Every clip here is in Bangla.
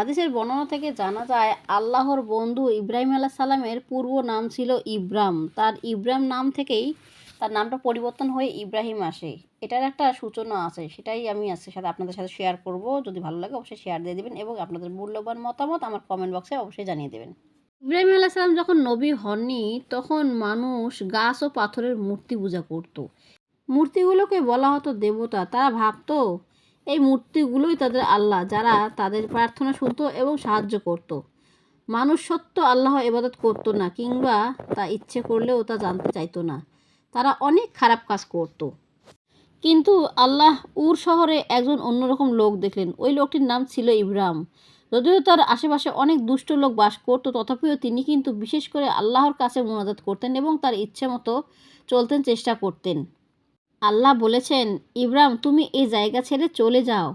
হাদিসের বর্ণনা থেকে জানা যায়, আল্লাহর বন্ধু ইব্রাহিম আলাহ সালামের পূর্ব নাম ছিল ইব্রাম। তার ইব্রাম নাম থেকেই তার নামটা পরিবর্তন হয়ে ইব্রাহিম আসে। এটার একটা সূচনা আছে, সেটাই আমি আজকের সাথে আপনাদের সাথে শেয়ার করব। যদি ভালো লাগে অবশ্যই শেয়ার দিয়ে দেবেন এবং আপনাদের মূল্যবান মতামত আমার কমেন্ট বক্সে অবশ্যই জানিয়ে দেবেন। ইব্রাহিম আলাহ সালাম যখন নবী হননি, তখন মানুষ গাছ ও পাথরের মূর্তি পূজা করত। মূর্তিগুলোকে বলা হতো দেবতা। তারা ভাবতো এই মূর্তিগুলোই তাদের আল্লাহ, যারা তাদের প্রার্থনা শুনতো এবং সাহায্য করত। মানুষ সত্য আল্লাহ ইবাদত করতো না, কিংবা তা ইচ্ছে করলেও তা জানতে চাইতো না তারা অনেক খারাপ কাজ করত। কিন্তু আল্লাহ উর শহরে একজন অন্যরকম লোক দেখলেন ওই লোকটির নাম ছিল ইব্রাহিম যদিও তার আশেপাশে অনেক দুষ্ট লোক বাস করতো, তথাপিও তিনি কিন্তু বিশেষ করে আল্লাহর কাছে মোনাজাত করতেন এবং তার ইচ্ছে মতো চলতেন, চেষ্টা করতেন আল্লাহ বলেছেন, ইব্রাহিম, তুমি এই জায়গা ছেড়ে চলে যাও।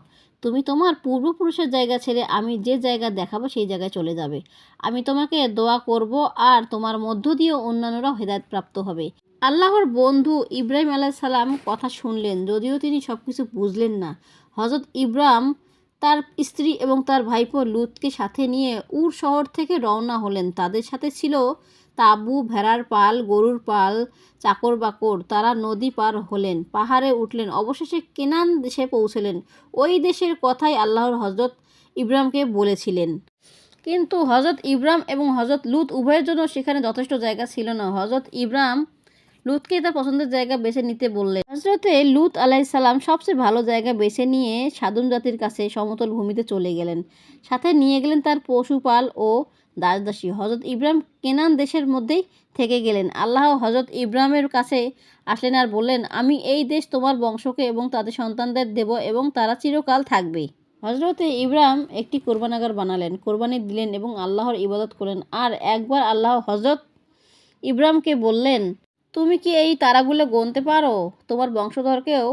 তুমি তোমার পূর্বপুরুষের জায়গা ছেড়ে আমি যে জায়গা দেখাবো সেই জায়গায় চলে যাবে। আমি তোমাকে দোয়া করব আর তোমার মধ্য দিয়েও অন্যান্যরাও হেদায়ত প্রাপ্ত হবে। আল্লাহর বন্ধু ইব্রাহিম সালাম কথা শুনলেন, যদিও তিনি সব কিছু বুঝলেন না। হজরত ইব্রাহিম তার স্ত্রী এবং তার ভাইপো লুতকে সাথে নিয়ে উর শহর থেকে রওনা হলেন। তাদের সাথে ছিল তাঁবু, ভেড়ার পাল, গরুর পাল চাকর বাকর তারা নদী পার হলেন, পাহাড়ে উঠলেন, অবশেষে কেনান দেশে পৌঁছলেন। ওই দেশের কথাই আল্লাহর হজরত ইব্রাহিমকে বলেছিলেন। কিন্তু হজরত ইব্রাহিম এবং হজরত লুত উভয়ের জন্য সেখানে যথেষ্ট জায়গা ছিল না। হজরত ইব্রাহিম লুতকে তার পছন্দের জায়গা বেছে নিতে বললেন। হজরতে লুত আলাইসাল্লাম সবচেয়ে ভালো জায়গা বেছে নিয়ে সাধন জাতির কাছে সমতল ভূমিতে চলে গেলেন। সাথে নিয়ে গেলেন তার পশুপাল ও দাসদাসী। হজরত ইব্রাহিম কেনান দেশের মধ্যেই থেকে গেলেন। আল্লাহ হজরত ইব্রাহিমের কাছে আসলেন আর বললেন, আমি এই দেশ তোমার বংশকে এবং তাদের সন্তানদের দেব এবং তারা চিরকাল থাকবে। হজরতে ইব্রাহিম একটি কোরবানাগার বানালেন, কোরবানি দিলেন এবং আল্লাহর ইবাদত করলেন। আর একবার আল্লাহ হজরত ইব্রাহিমকে বললেন তুমি কি এই তারাগুলো গুনতে পারো? তোমার বংশধরকেও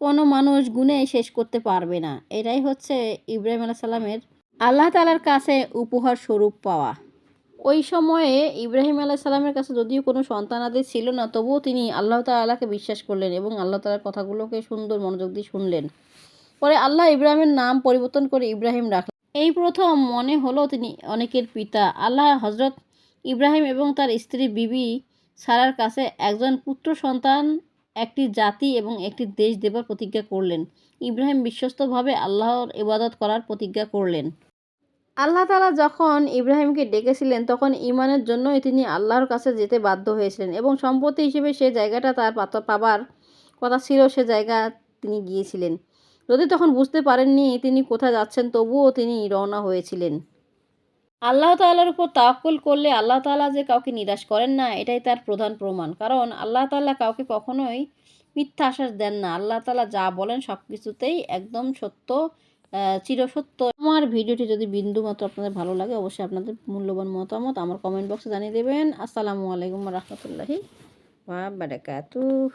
কোনো মানুষ গুনে শেষ করতে পারবে না। এটাই হচ্ছে ইব্রাহিম আলাহ সাল্লামের আল্লাহ তালার কাছে উপহার স্বরূপ পাওয়া। ওই সময়ে ইব্রাহিম আলাহ সাল্লামের কাছে যদিও কোনো সন্তানাদি ছিল না, তবুও তিনি আল্লাহ তালাকে বিশ্বাস করলেন এবং আল্লাহ তালার কথাগুলোকে সুন্দর মনোযোগ দিয়ে শুনলেন। পরে আল্লাহ ইব্রাহিমের নাম পরিবর্তন করে ইব্রাহিম রাখলেন। এই প্রথম মনে হলো তিনি অনেকের পিতা। আল্লাহ হজরত ইব্রাহিম এবং তার স্ত্রী বিবি সারার কাছে একজন পুত্র সন্তান, একটি জাতি এবং একটি দেশ দেবার প্রতিজ্ঞা করলেন। ইব্রাহিম বিশ্বস্তভাবে আল্লাহর ইবাদত করার প্রতিজ্ঞা করলেন। আল্লাহ তালা যখন ইব্রাহিমকে ডেকেছিলেন, তখন ইমানের জন্যই তিনি আল্লাহর কাছে যেতে বাধ্য হয়েছিলেন এবং সম্পত্তি হিসেবে সে জায়গাটা তার পাবার কথা ছিল, সে জায়গা তিনি গিয়েছিলেন। যদি তখন বুঝতে পারেননি তিনি কোথায় যাচ্ছেন, তবুও তিনি রওনা হয়েছিলেন। আল্লাহ তাল্লার উপর তাওয়াক্কুল করলে আল্লাহ তাআলা যে কাউকে নিরাশ করেন না, এটাই তার প্রধান প্রমাণ। কারণ আল্লাহ তাআলা কাউকে কখনোই মিথ্যা আশ্বাস দেন না। আল্লাহ তাআলা যা বলেন সব কিছুতেই একদম সত্য চিরসত্য। আমার ভিডিওটি যদি বিন্দু মাত্র আপনাদের ভালো লাগে, অবশ্যই আপনাদের মূল্যবান মতামত আমার কমেন্ট বক্সে জানিয়ে দেবেন। আসসালামু আলাইকুম রহমতুল্লাহি বা বারাকাতুহ।